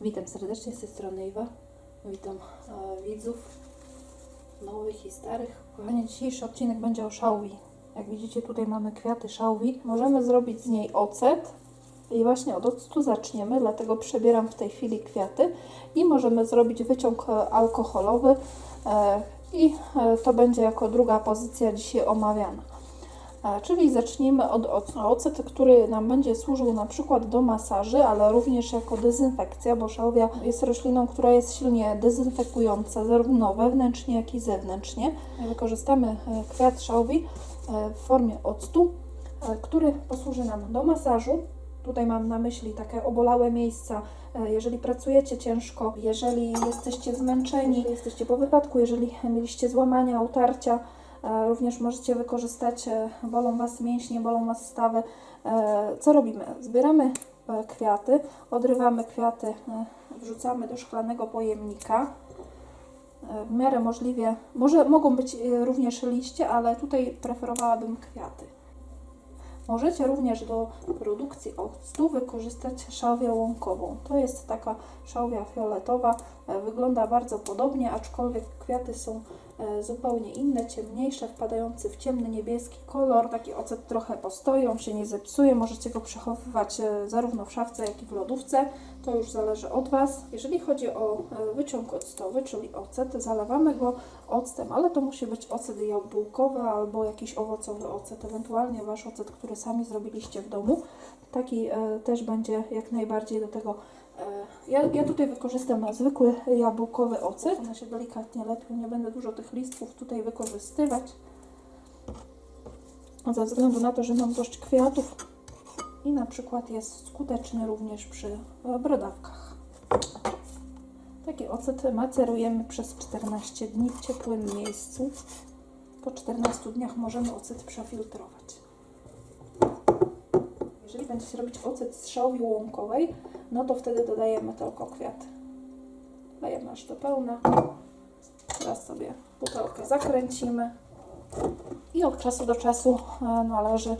Witam serdecznie z tej strony Iwa. Witam e, widzów nowych i starych. Kochani, dzisiejszy odcinek będzie o szałwi. Jak widzicie, tutaj mamy kwiaty szałwi. Możemy zrobić z niej ocet. I właśnie od octu zaczniemy, dlatego przebieram w tej chwili kwiaty i możemy zrobić wyciąg e, alkoholowy e, i e, to będzie jako druga pozycja dzisiaj omawiana. Czyli zacznijmy od. Ocet, który nam będzie służył na przykład do masaży, ale również jako dezynfekcja, bo szałwia jest rośliną, która jest silnie dezynfekująca, zarówno wewnętrznie, jak i zewnętrznie. Wykorzystamy e, kwiat szałwi e, w formie octu, e, który posłuży nam do masażu. Tutaj mam na myśli takie obolałe miejsca, jeżeli pracujecie ciężko, jeżeli jesteście zmęczeni, jesteście po wypadku, jeżeli mieliście złamania, utarcia, Również możecie wykorzystać, e, bolą Was mięśnie, bolą Was stawy. E, Co robimy? Zbieramy e, kwiaty, odrywamy kwiaty, e, wrzucamy do szklanego pojemnika. E, W miarę możliwie, może mogą być e, również liście, ale tutaj preferowałabym kwiaty. Możecie również do produkcji octu wykorzystać szałwię łąkową. To jest taka szałwia fioletowa, e, wygląda bardzo podobnie, aczkolwiek kwiaty są e, zupełnie inne, ciemniejsze, wpadający w ciemny niebieski kolor. Taki ocet trochę postoi, on się nie zepsuje, możecie go przechowywać e, zarówno w szafce, jak i w lodówce. To już zależy od Was. Jeżeli chodzi o e, wyciąg octowy, czyli ocet, zalewamy go octem, ale to musi być ocet jabłkowy albo jakiś owocowy ocet, ewentualnie Wasz ocet, który sami zrobiliście w domu. Taki e, też będzie jak najbardziej do tego. E, ja, ja tutaj wykorzystam zwykły jabłkowy ocet. One się delikatnie lepiej, nie będę dużo tych listków tutaj wykorzystywać. Ze względu na to, że mam dość kwiatów i na przykład jest skuteczny również przy e, brodawkach. Taki ocet macerujemy przez 14 dni w ciepłym miejscu. Po 14 dniach możemy ocet przefiltrować. Jeżeli będziecie robić ocet z szałwi łąkowej, no to wtedy dodajemy tylko kwiaty. Dajemy aż do pełna. Teraz sobie butelkę zakręcimy i od czasu do czasu e, należy e,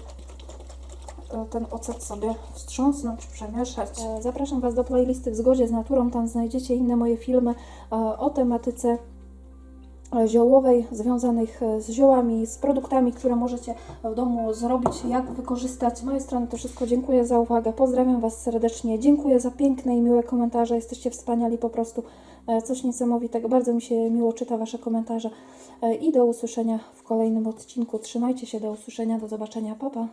ten ocet sobie wstrząsnąć, przemieszać. E, Zapraszam Was do playlisty w zgodzie z naturą. Tam znajdziecie inne moje filmy o tematyce ziołowej, związanych z ziołami, z produktami, które możecie w domu zrobić, jak wykorzystać. Z mojej strony to wszystko. Dziękuję za uwagę. Pozdrawiam Was serdecznie. Dziękuję za piękne i miłe komentarze. Jesteście wspaniali po prostu. E, Coś niesamowitego. Bardzo mi się miło czyta Wasze komentarze. E, I do usłyszenia w kolejnym odcinku. Trzymajcie się. Do usłyszenia. Do zobaczenia. Pa, pa.